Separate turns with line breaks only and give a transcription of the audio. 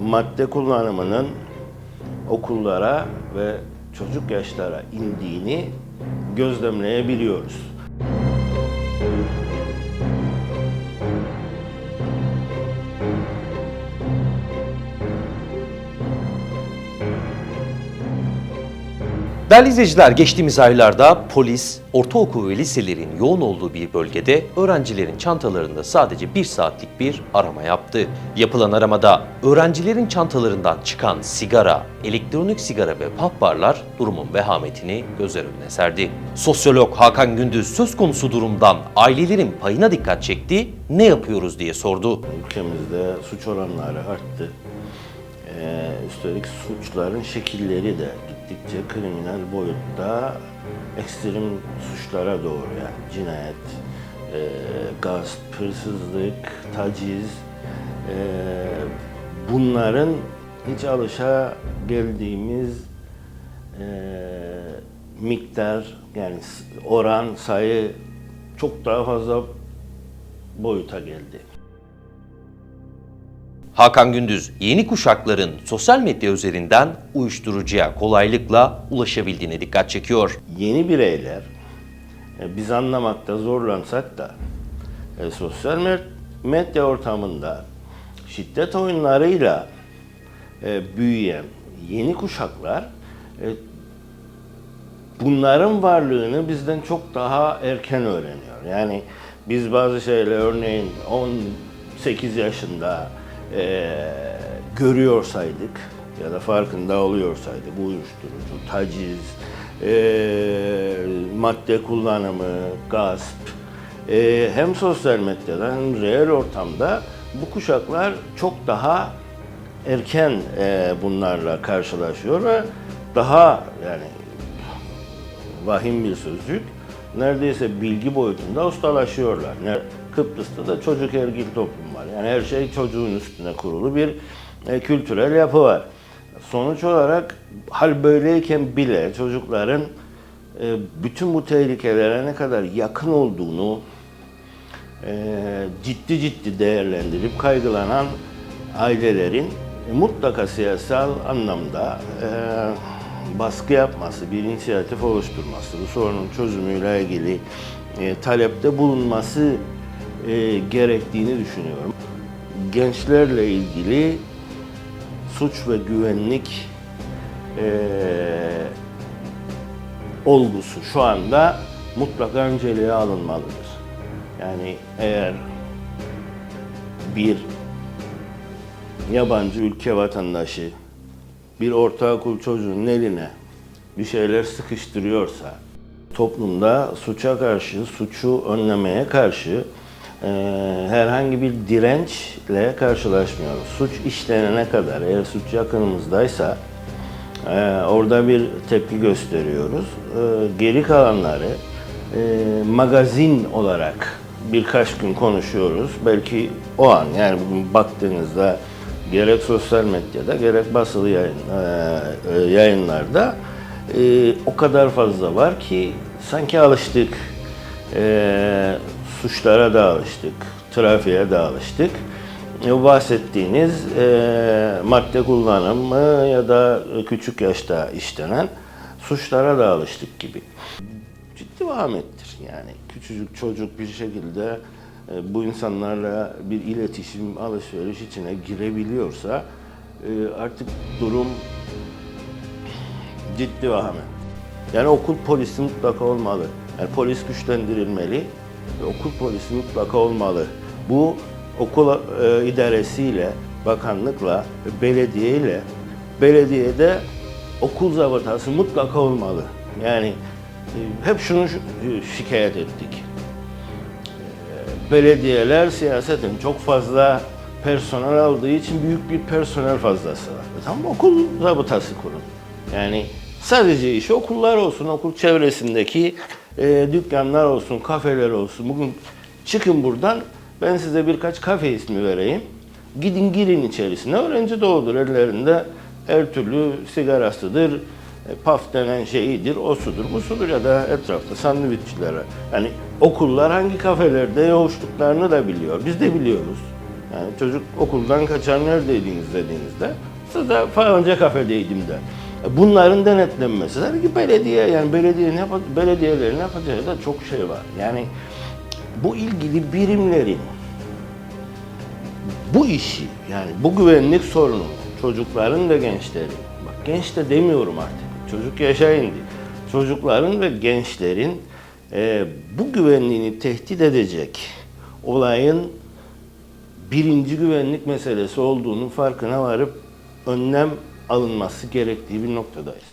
madde kullanımının okullara ve çocuk yaşlara indiğini gözlemleyebiliyoruz.
Değerli izleyiciler, geçtiğimiz aylarda polis, ortaokul ve liselerin yoğun olduğu bir bölgede öğrencilerin çantalarında sadece bir saatlik bir arama yaptı. Yapılan aramada öğrencilerin çantalarından çıkan sigara, elektronik sigara ve pop barlar durumun vehametini gözler önüne serdi. Sosyolog Hakan Gündüz söz konusu durumdan ailelerin payına dikkat çekti, ne yapıyoruz diye sordu.
Ülkemizde suç oranları arttı. Ee, üstelik suçların şekilleri de gittikçe kriminal boyutta ekstrem suçlara doğru yani cinayet, e, gasp, hırsızlık, taciz e, bunların hiç alışa geldiğimiz e, miktar yani oran sayı çok daha fazla boyuta geldi.
Hakan Gündüz, yeni kuşakların sosyal medya üzerinden uyuşturucuya kolaylıkla ulaşabildiğine dikkat çekiyor.
yeni bireyler e, biz anlamakta zorlansak da e, sosyal med- medya ortamında şiddet oyunlarıyla e, büyüyen yeni kuşaklar e, bunların varlığını bizden çok daha erken öğreniyor. Yani biz bazı şeyler örneğin 18 yaşında e, görüyorsaydık ya da farkında oluyorsaydık bu uyuşturucu, taciz, e, madde kullanımı, gasp e, hem sosyal medyada hem reel ortamda bu kuşaklar çok daha erken e, bunlarla karşılaşıyor ve daha yani vahim bir sözcük. Neredeyse bilgi boyutunda ustalaşıyorlar. Kıbrıs'ta da çocuk ergil toplum. Yani her şey çocuğun üstüne kurulu bir e, kültürel yapı var. Sonuç olarak hal böyleyken bile çocukların e, bütün bu tehlikelere ne kadar yakın olduğunu e, ciddi ciddi değerlendirip kaygılanan ailelerin e, mutlaka siyasal anlamda e, baskı yapması, bir inisiyatif oluşturması, bu sorunun çözümüyle ilgili e, talepte bulunması e, gerektiğini düşünüyorum. Gençlerle ilgili suç ve güvenlik e, olgusu şu anda mutlaka önceliğe alınmalıdır. Yani eğer bir yabancı ülke vatandaşı bir ortaokul çocuğunun eline bir şeyler sıkıştırıyorsa toplumda suça karşı, suçu önlemeye karşı herhangi bir dirençle karşılaşmıyoruz. Suç işlenene kadar eğer suç yakınımızdaysa ee, orada bir tepki gösteriyoruz. Ee, geri kalanları e, magazin olarak birkaç gün konuşuyoruz. Belki o an yani bugün baktığınızda gerek sosyal medyada gerek basılı yayın, e, e, yayınlarda e, o kadar fazla var ki sanki alıştık. E, suçlara da alıştık, trafiğe de alıştık. E, Bu bahsettiğiniz e, madde kullanımı ya da küçük yaşta işlenen suçlara da alıştık gibi. Ciddi vahamettir yani. Küçücük çocuk bir şekilde e, bu insanlarla bir iletişim, alışveriş içine girebiliyorsa e, artık durum ciddi vahamet. Yani okul polisi mutlaka olmalı. Yani polis güçlendirilmeli okul polisi mutlaka olmalı. Bu okul e, idaresiyle, bakanlıkla, belediyeyle, belediyede okul zabıtası mutlaka olmalı. Yani e, hep şunu şi- şikayet ettik. E, Belediyeler siyasetin çok fazla personel aldığı için büyük bir personel fazlası var. E Tamam okul zabıtası kurun. Yani sadece işi okullar olsun, okul çevresindeki e, dükkanlar olsun, kafeler olsun. Bugün çıkın buradan ben size birkaç kafe ismi vereyim. Gidin girin içerisine. Öğrenci doğudur ellerinde her türlü sigarasıdır, e, paf denen şeyidir, o sudur, bu sudur ya da etrafta sandviççilere. Yani okullar hangi kafelerde yoğuştuklarını da biliyor. Biz de biliyoruz. Yani çocuk okuldan kaçar neredeydiniz dediğinizde da falanca kafedeydim de. Bunların denetlenmesi. Tabii ki belediye yani belediye ne belediyelerin yapacağı da çok şey var. Yani bu ilgili birimlerin bu işi yani bu güvenlik sorunu çocukların ve gençlerin bak genç de demiyorum artık çocuk yaşayın diye. Çocukların ve gençlerin e, bu güvenliğini tehdit edecek olayın birinci güvenlik meselesi olduğunun farkına varıp önlem alınması gerektiği bir noktadayız.